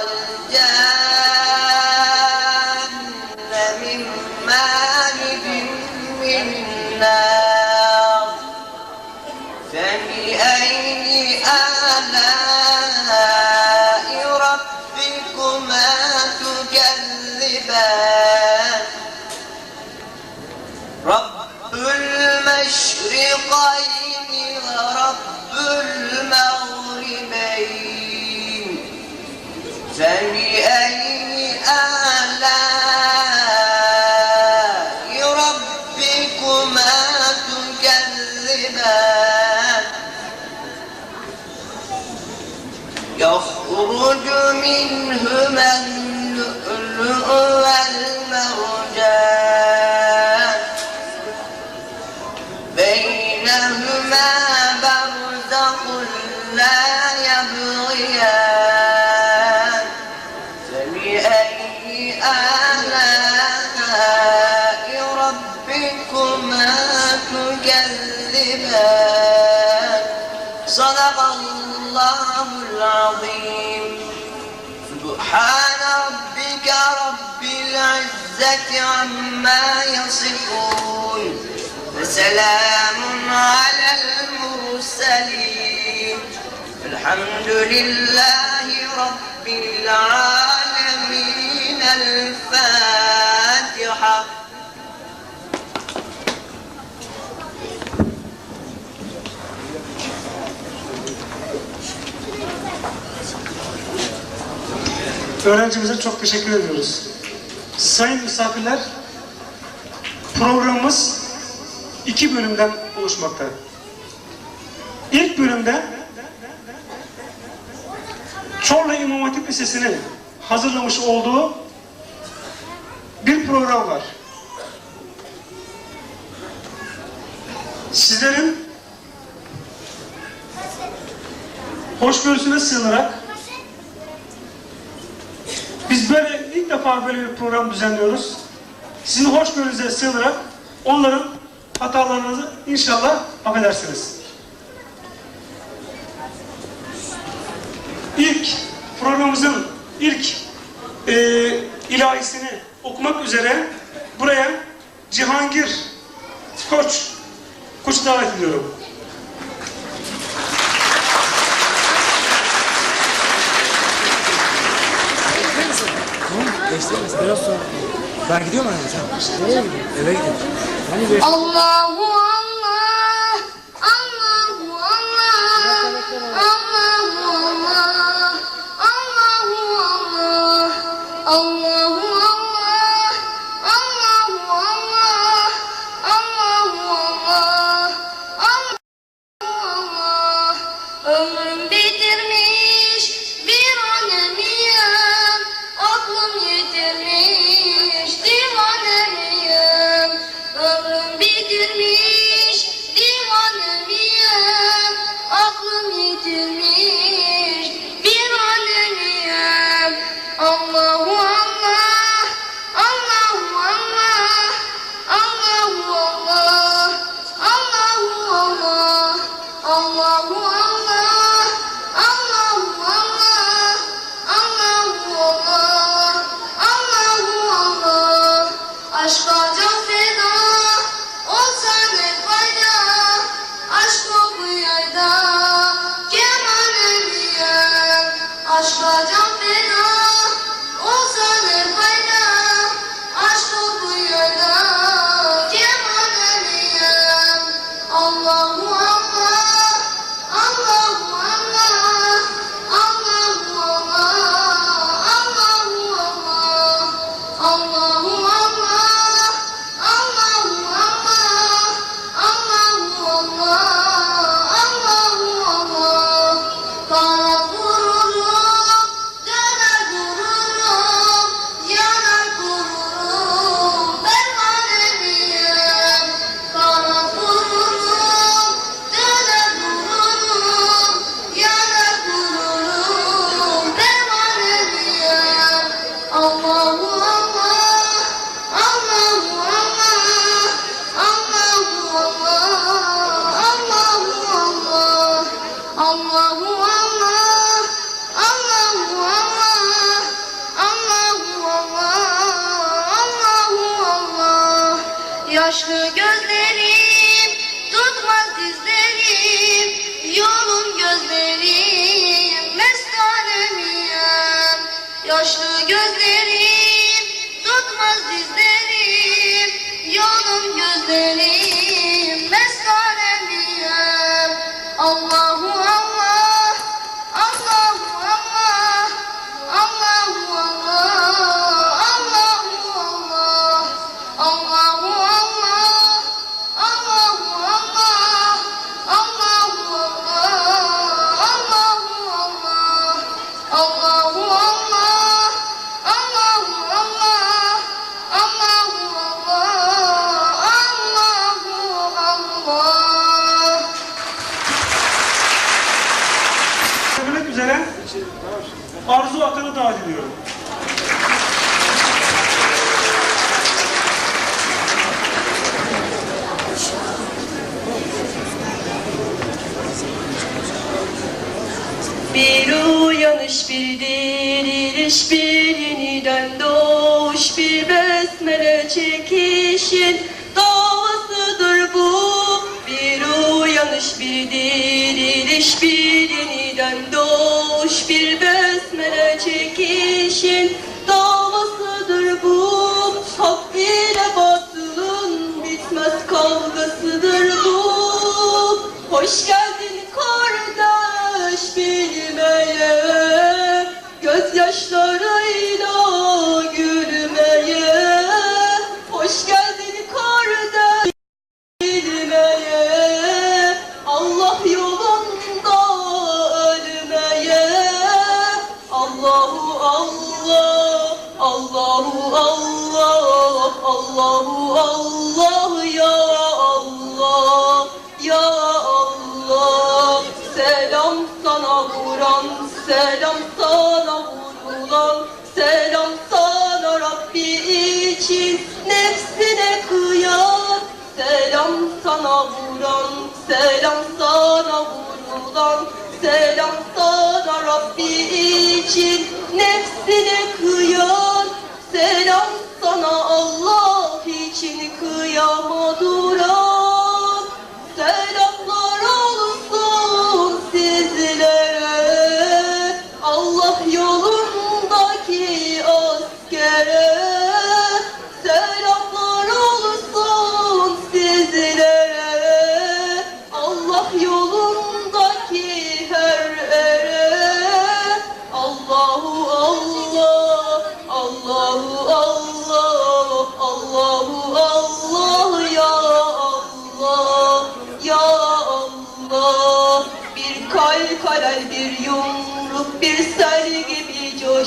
الجنة من مالد من نار. يخرج منهما اللؤلؤ والمرجان بينهما برزخ لا يبغيان العزة عما يصفون وسلام على المرسلين الحمد لله رب العالمين الفاتحة Öğrencimize çok teşekkür ediyoruz. Sayın misafirler, programımız iki bölümden oluşmakta. İlk bölümde Çorlu İmam Hatip Lisesi'nin hazırlamış olduğu bir program var. Sizlerin hoşgörüsüne sığınarak biz böyle ilk defa böyle bir program düzenliyoruz. Sizin hoşgörünüze sığınarak onların hatalarınızı inşallah affedersiniz. İlk programımızın ilk e, ilahisini okumak üzere buraya Cihangir Koç Koç'u davet ediyorum. Geçtirmez. Biraz sonra. Ben gidiyorum anne sen. Nereye gidiyorsun? Eve gidiyorum. Hani Allah, Yaşlı gözlerim tutmaz dizlerim Yolun gözlerim mestanemiyem. Yaşlı gözlerim tutmaz dizlerim Yolun gözlerim bir yeniden doğuş, bir besmele çekişin davasıdır bu. Bir uyanış, bir diriliş, bir yeniden doğuş, bir besmele çekişin davasıdır bu. Hak ile batılın bitmez kavgasıdır bu. Hoş geldin Gözyaşlarıyla gülmeye Hoş geldin kardeş bilmeye Allah yolunda ölmeye Allahu Allah Allahu Allah Allahu Allah sana vuran Selam sana vurulan Selam sana Rabbi için Nefsine kıyan Selam sana Allah için kıyama duran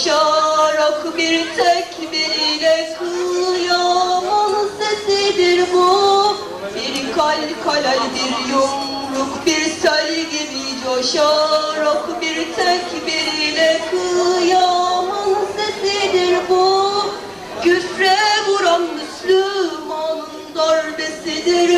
Koşarak bir tek tekbirle kıyamanın sesidir bu. Bir kal kalaldir yumruk bir sel gibi Coşarak bir tek tekbirle kıyamanın sesidir bu. Küfre vuran Müslümanın darbesidir